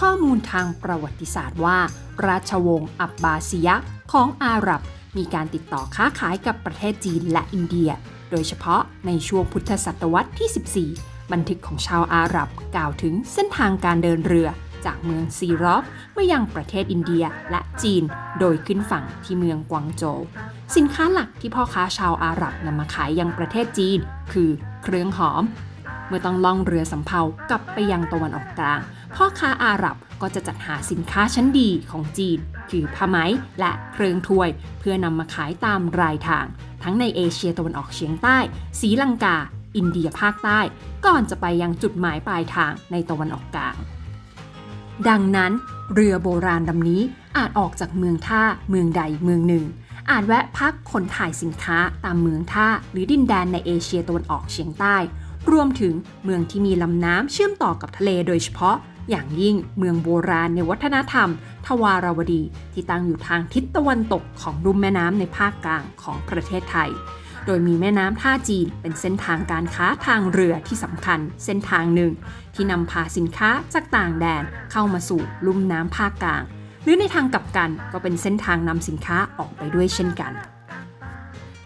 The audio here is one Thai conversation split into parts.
ข้อมูลทางประวัติศาสตร์ว่า ราชวงศ์อับบาซียะห์ของอาหรับ มีการติดต่อค้าขายกับประเทศจีนและอินเดีย โดยเฉพาะในช่วงพุทธศตวรรษที่ 14 บันทึกของชาวอาหรับกล่าวถึงเส้นทางการเดินเรือจากเมืองซีรอฟมายังประเทศอินเดียและจีน โดยขึ้นฝั่งที่เมืองกวางโจว สินค้าหลักที่พ่อค้าชาวอาหรับนำมาขายยังประเทศจีน คือเครื่องหอม เมื่อต้องล่องเรือสำเภากลับไปยังตะวันออกกลาง พ่อค้าอาหรับก็จะจัดหาสินค้าชั้นดีของจีน คือผ้าไหมและเครื่องถ้วย เพื่อนำมาขายตามรายทาง ทั้งในเอเชียตะวันออกเฉียงใต้ศรีลังกา อินเดียภาคใต้ ก่อนจะไปยังจุดหมายปลายทางในตะวันออกกลาง ดังนั้น เรือโบราณลำนี้อาจออกจากเมืองท่าเมืองใดเมืองหนึ่งอาจแวะพักขนถ่ายสินค้าตามเมืองท่าหรือดินแดนในเอเชียตะวันออกเฉียงใต้ รวมถึงเมืองที่มีลำน้ำเชื่อมต่อกับทะเลโดยเฉพาะ อย่างยิ่งเมืองโบราณในวัฒนธรรม ทวารวดี ที่ตั้งอยู่ทางทิศตะวันตกของรุ่มแม่น้ำในภาคกลางของประเทศไทย โดยมีแม่น้ำท่าจีนเป็นเส้นทางการค้าทางเรือที่สำคัญ เส้นทางหนึ่ง ที่นำพาสินค้าจากต่างแดนเข้ามาสู่ลุ่มน้ำภาคกลาง หรือในทางกลับกันก็เป็นเส้นทางนำสินค้าออกไปด้วยเช่นกัน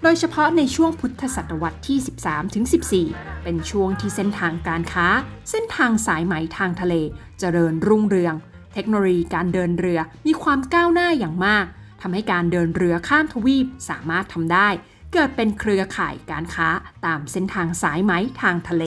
โดยเฉพาะในช่วงพุทธศตวรรษที่ 13ถึง14 เป็นช่วงที่เส้นทางการค้า เส้นทางสายไหมทางทะเล เจริญรุ่งเรือง เทคโนโลยีการเดินเรือมีความก้าวหน้าอย่างมากทำให้การเดินเรือข้ามทวีปสามารถทำได้ เกิดเป็นเครือข่ายการค้าตามเส้นทางสายไหมทางทะเล